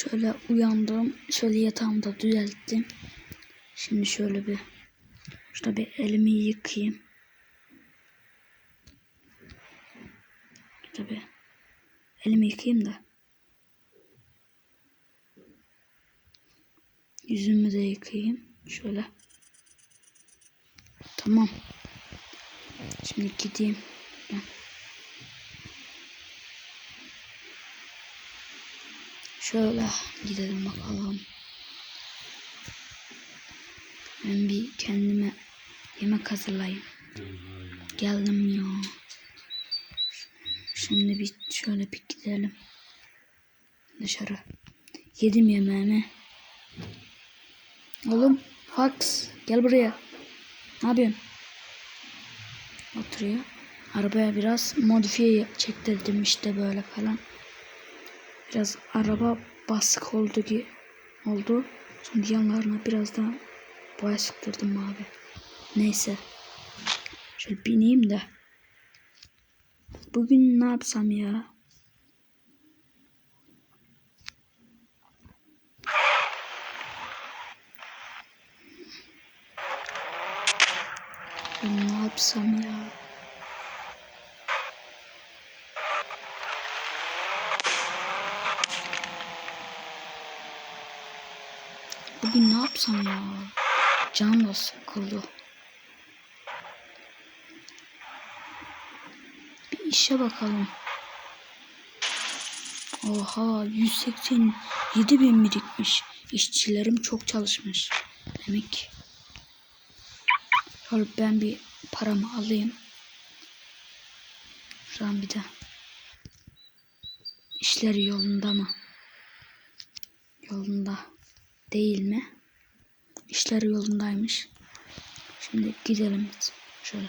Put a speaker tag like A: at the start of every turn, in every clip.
A: Şöyle uyandım. Şöyle yatağımda düzelttim. Şimdi şöyle bir şurada bir elimi yıkayayım. Bir elimi yıkayayım da. Yüzümü de yıkayayım. Şöyle. Tamam. Şimdi gideyim. Ben. Şöyle gidelim bakalım. Ben bir kendime yemek hazırlayayım. Geldim ya. Şimdi bir şöyle bir gidelim. Dışarı. Yedim yemeğimi. Oğlum Fox gel buraya. Ne yapıyorsun? Oturuyor. Arabaya biraz modifiye çektirdim işte böyle falan. Biraz araba basık oldu ki oldu. Şimdi yanlarına biraz da boya sıktırdım abi. Neyse. Şöyle bineyim de. Bugün ne yapsam ya? Ne yapsam ya? Bugün ne yapsam ya? Canım da sıkıldı. Bir işe bakalım. Oha 187 bin birikmiş. İşçilerim çok çalışmış. Demek ki. Şöyle ben bir paramı alayım. Şuradan bir de. İşleri yolunda mı? Yolunda değil mi? İşleri yolundaymış. Şimdi gidelim. Şöyle.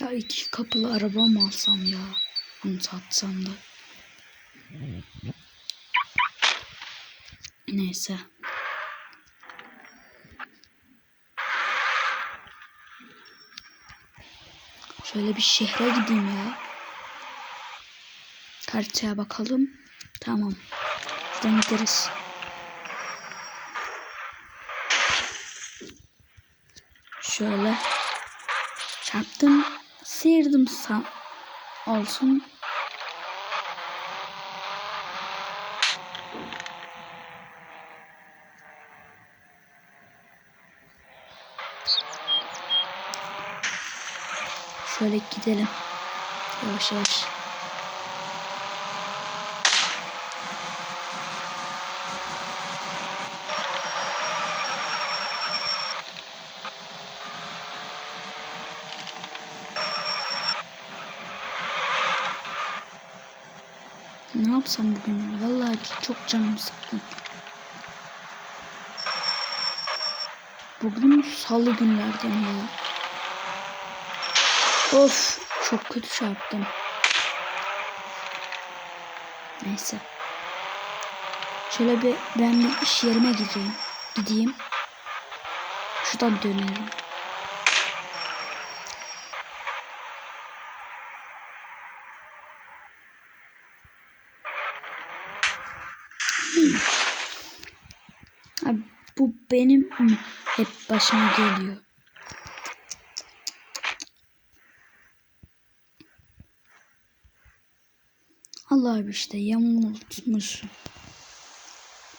A: Ya iki kapılı araba mı alsam ya? Onu satsam da. Neyse. Şöyle bir şehre gideyim ya. Haritaya bakalım. Tamam. Buradan gideriz. Şöyle. Çarptım. Sıyırdım san. Olsun. Şöyle gidelim. Yavaş yavaş. Ne yapsam bugün? Vallahi ki çok canım sıkkın. Bugün salı günlerden ya. Of çok kötü çarptım. Neyse. Şöyle bir ben bir iş yerime gideyim. Gideyim. Şuradan dönerim. Abi bu benim hep başıma geliyor. Allah'ım işte yamultmuş.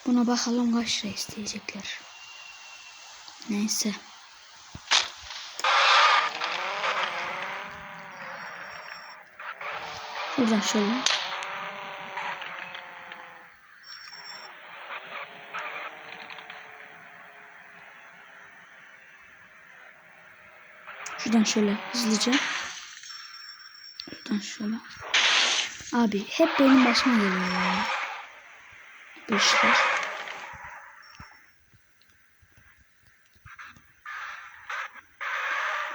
A: Buna bakalım kaç lira isteyecekler. Neyse. Buradan şöyle. Şuradan şöyle hızlıca. Şuradan şöyle. Abi hep benim başıma geliyor ya. Bu işler.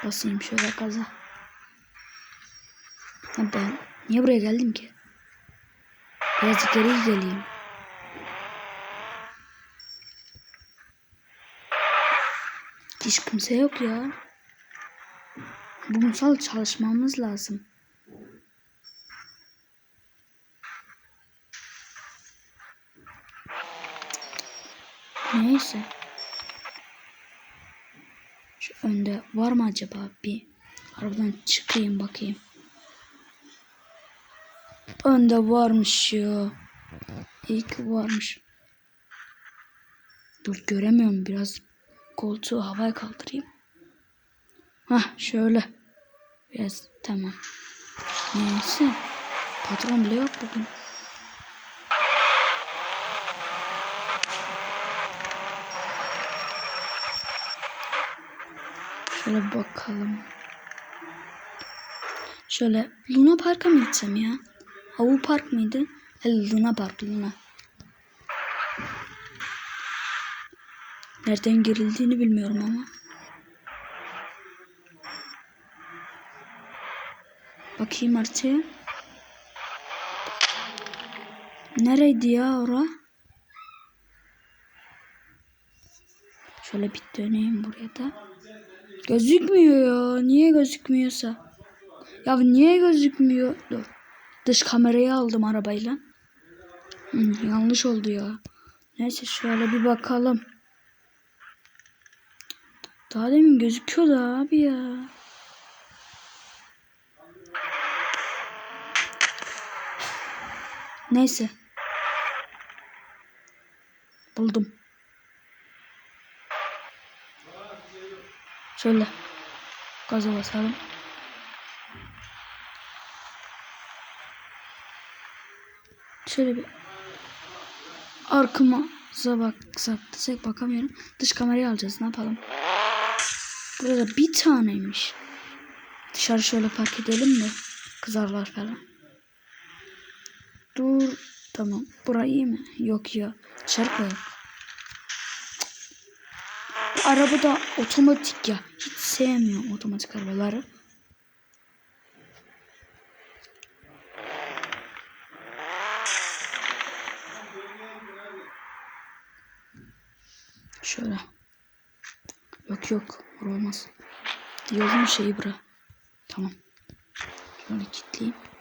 A: Basayım şöyle gaza. Ha ben niye buraya geldim ki? Birazcık geri geleyim. Hiç kimse yok ya. Bugünsel çalışmamız lazım. Neyse. Şu önde var mı acaba bir arabadan çıkayım bakayım. Önde varmış ya. Ki varmış. Dur göremiyorum biraz koltuğu havaya kaldırayım. Hah şöyle. Biraz tamam. Neyse. Patron bile yok bugün. Şöyle bakalım. Şöyle Luna Park'a mı gitsem ya? Havu Park mıydı? He, Luna Park, Luna. Nereden girildiğini bilmiyorum ama. Bakayım haritaya. Nereydi ya ora? Şöyle bir döneyim buraya da. Gözükmüyor ya. Niye gözükmüyorsa? Ya niye gözükmüyor? Dur. Dış kamerayı aldım arabayla. Hı, yanlış oldu ya. Neyse şöyle bir bakalım. Daha demin gözüküyordu abi ya. Neyse. Buldum. Şöyle. Gaza basalım. Şöyle bir arkamıza baksak desek bakamıyorum. Dış kamerayı alacağız ne yapalım. Burada bir taneymiş. Dışarı şöyle park edelim de kızarlar falan. Dur. Tamam. Burayı iyi mi? Yok ya. Bu araba da otomatik ya. Hiç sevmiyorum otomatik arabaları. Şöyle. Yok yok. Olmaz. Yolun şeyi bura. Tamam. Şöyle kilitleyeyim.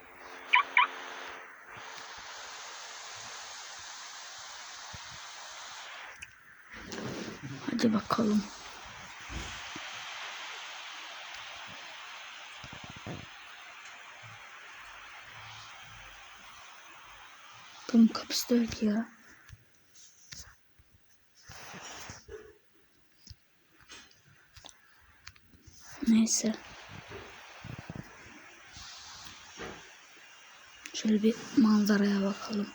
A: Hadi bakalım. Bunun kapısı da yok ya. Neyse. Şöyle bir manzaraya bakalım.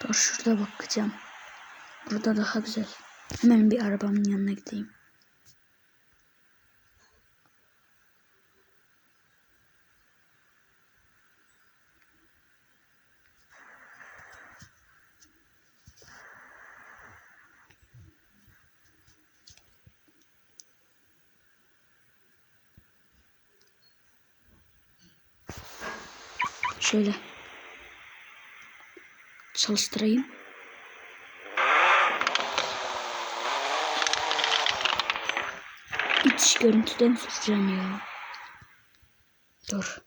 A: Dur şurada bakacağım. Burada daha güzel. Hemen bir arabamın yanına gideyim. Şöyle çalıştırayım. İç görüntüden süreceğim ya. Dur.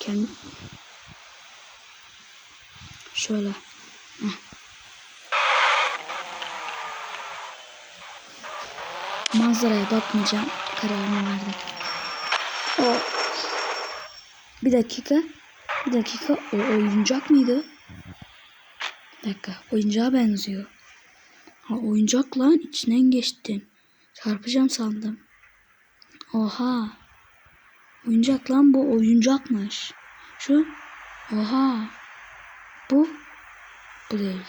A: Kendi... Şöyle. Heh. Manzaraya bakmayacağım. Kararımı verdim. O. Bir dakika. Bir dakika. O oyuncak mıydı? Bir dakika. Oyuncağa benziyor. Ha oyuncak lan. içinden geçtim. Çarpacağım sandım. Oha. Oyuncak lan bu oyuncakmış. Şu. Oha. Bu. Bu değil.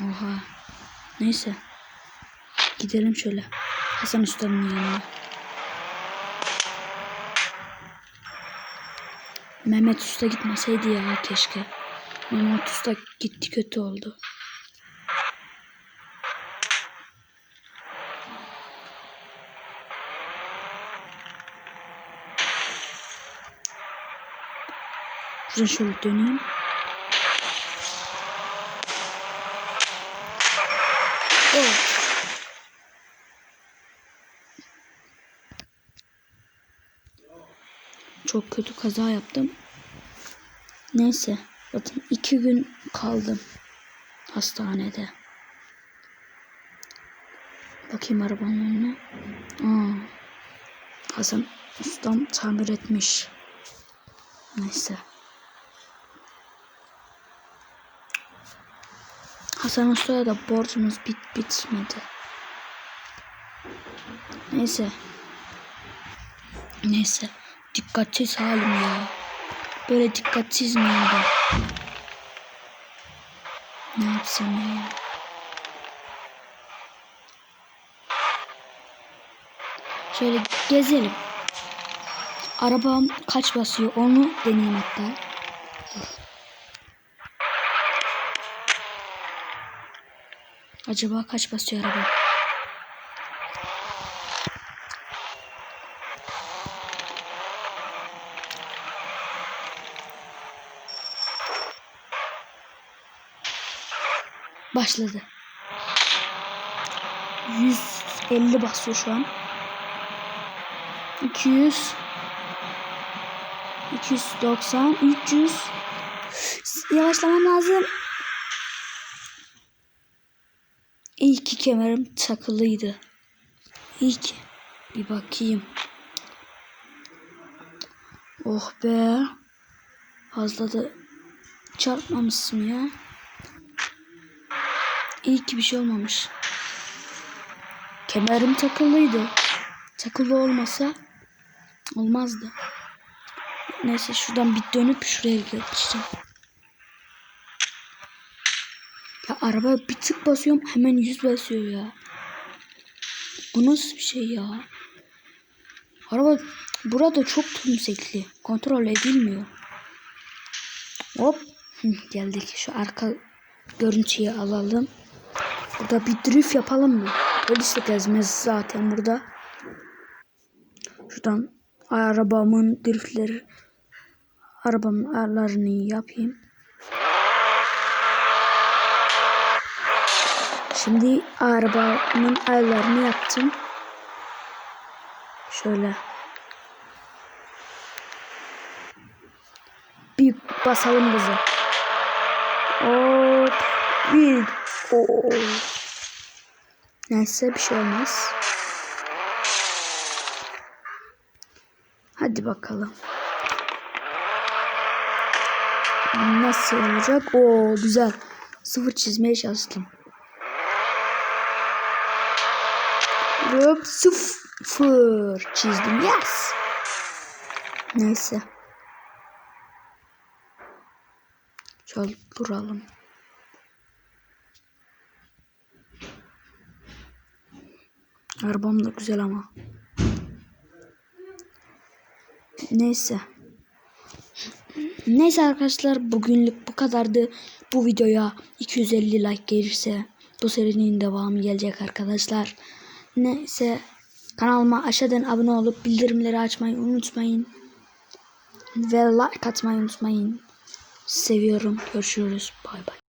A: Oha. Neyse. Gidelim şöyle. Hasan Usta'nın yanına. Mehmet Usta gitmeseydi ya keşke. Mehmet Usta gitti kötü oldu. Şuradan şöyle döneyim. Evet. Çok kötü kaza yaptım. Neyse. Zaten iki gün kaldım. Hastanede. Bakayım arabanın önüne. Aa, Hasan ustam tamir etmiş. Neyse. Hasan Usta'ya da borcumuz bit bitmedi. Neyse. Neyse. Dikkatsiz halim ya. Böyle dikkatsiz miyim ben? Ne yapsam ya? Şöyle gezelim. Arabam kaç basıyor onu deneyeyim hatta. Dur. Acaba kaç basıyor araba? Başladı. 150 basıyor şu an. 200 290 300 Yavaşlamam lazım. İyi ki kemerim takılıydı. İyi ki. Bir bakayım. Oh be. Fazla da çarpmamışsın ya. İyi ki bir şey olmamış. Kemerim takılıydı. Takılı olmasa olmazdı. Neyse şuradan bir dönüp şuraya geçeceğim. Ya araba bir tık basıyorum hemen yüz basıyor ya. Bu nasıl bir şey ya? Araba burada çok tümsekli. Kontrol edilmiyor. Hop. Geldik. Şu arka görüntüyü alalım. Burada bir drift yapalım mı? Polis de gezmez zaten burada. Şuradan arabamın driftleri arabamın ayarlarını yapayım. Şimdi arabamın ayarlarını yaptım. Şöyle. Bir basalım bize. Hop. Bir. Oo. Neyse bir şey olmaz. Hadi bakalım. Nasıl olacak? Oo güzel. Sıfır çizmeye çalıştım. Hop sıfır çizdim. Yes. Neyse. Şöyle duralım. Arabam da güzel ama. Neyse. Neyse arkadaşlar bugünlük bu kadardı. Bu videoya 250 like gelirse bu serinin devamı gelecek arkadaşlar. Neyse kanalıma aşağıdan abone olup bildirimleri açmayı unutmayın. Ve like atmayı unutmayın. Seviyorum. Görüşürüz. Bay bay.